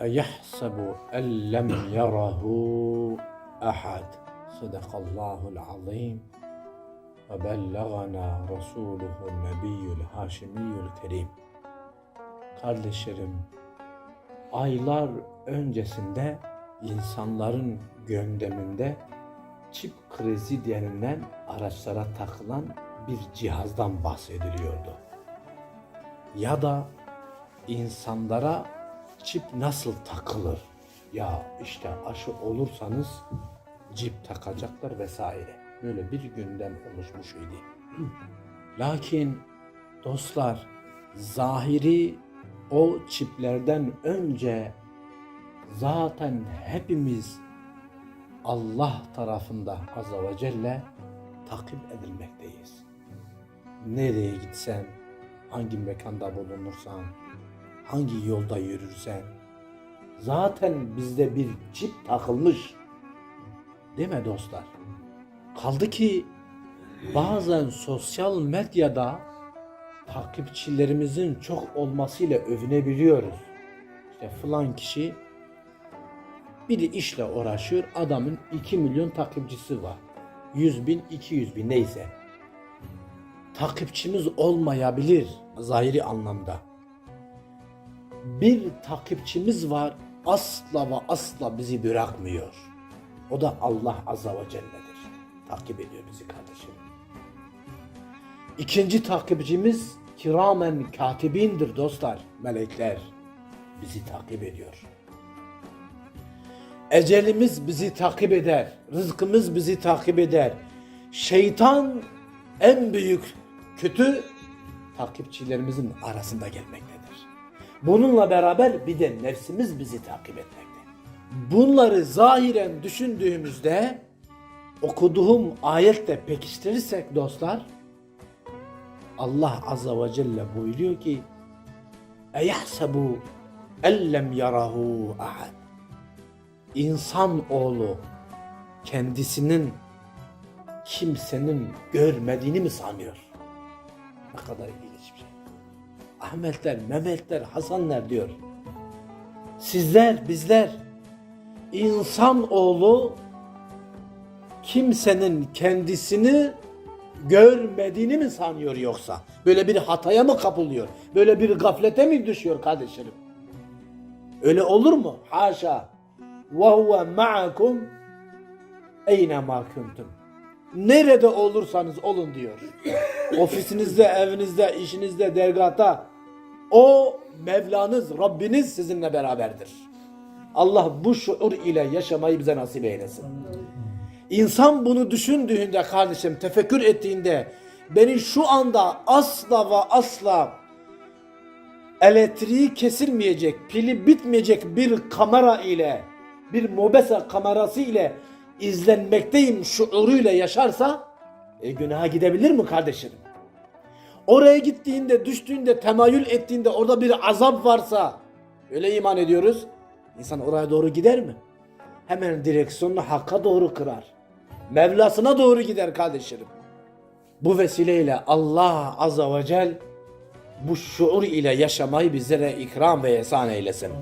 اَيَحْسَبُ اَنْ لَمْ يَرَهُ اَحَدٍ صَدَقَ اللّٰهُ الْعَظِيمُ وَبَلَّغَنَا رَسُولُهُ النَّبِيُّ الْهَاشِمِيُّ الْكَرِيمُ Kardeşlerim, aylar öncesinde insanların gündeminde çip krizi denilen araçlara takılan bir cihazdan bahsediliyordu. Ya da insanlara çip nasıl takılır? Ya işte aşı olursanız cip takacaklar vesaire. Böyle bir gündem oluşmuş idi. Lakin dostlar zahiri o çiplerden önce zaten hepimiz Allah tarafında azze ve celle takip edilmekteyiz. Nereye gitsen, hangi mekanda bulunursan, hangi yolda yürürsen zaten bizde bir çip takılmış. Değil mi dostlar? Kaldı ki bazen sosyal medyada takipçilerimizin çok olmasıyla övünebiliyoruz. İşte falan kişi biri işle uğraşıyor. Adamın 2 milyon takipçisi var. 100 bin, 200 bin neyse. Takipçimiz olmayabilir zahiri anlamda. Bir takipçimiz var asla ve asla bizi bırakmıyor. O da Allah Azza ve Celle'dir. Takip ediyor bizi kardeşim. İkinci takipçimiz kiramen katibindir dostlar. Melekler bizi takip ediyor. Ecelimiz bizi takip eder. Rızkımız bizi takip eder. Şeytan en büyük kötü takipçilerimizin arasında gelmektedir. Bununla beraber bir de nefsimiz bizi takip etmekte. Bunları zahiren düşündüğümüzde okuduğum ayette pekiştirirsek dostlar Allah azze ve celle buyuruyor ki Eyahsebu ellem yarahu ahad İnsan oğlu kendisinin kimsenin görmediğini mi sanıyor? Ne kadar ilginç bir şey. Ahmetler, Mehmetler, Hasanlar diyor. Sizler, bizler insan oğlu kimsenin kendisini görmediğini mi sanıyor yoksa? Böyle bir hataya mı kapılıyor? Böyle bir gaflete mi düşüyor kardeşlerim? Öyle olur mu? Haşa. Ve huve ma'akum eynema kuntum. Nerede olursanız olun diyor. Ofisinizde, evinizde, işinizde, dergahta o Mevlanız, Rabbiniz sizinle beraberdir. Allah bu şuur ile yaşamayı bize nasip eylesin. İnsan bunu düşündüğünde kardeşim tefekkür ettiğinde beni şu anda asla ve asla elektriği kesilmeyecek, pili bitmeyecek bir kamera ile bir mobese kamerası ile izlenmekteyim şuuruyla yaşarsa e, günaha gidebilir mi kardeşim? Oraya gittiğinde, düştüğünde, temayül ettiğinde orada bir azap varsa öyle iman ediyoruz. İnsan oraya doğru gider mi? Hemen direksiyonunu hakka doğru kırar. Mevlasına doğru gider kardeşlerim. Bu vesileyle Allah Azza ve Celle bu şuur ile yaşamayı bizlere ikram ve ihsan eylesin.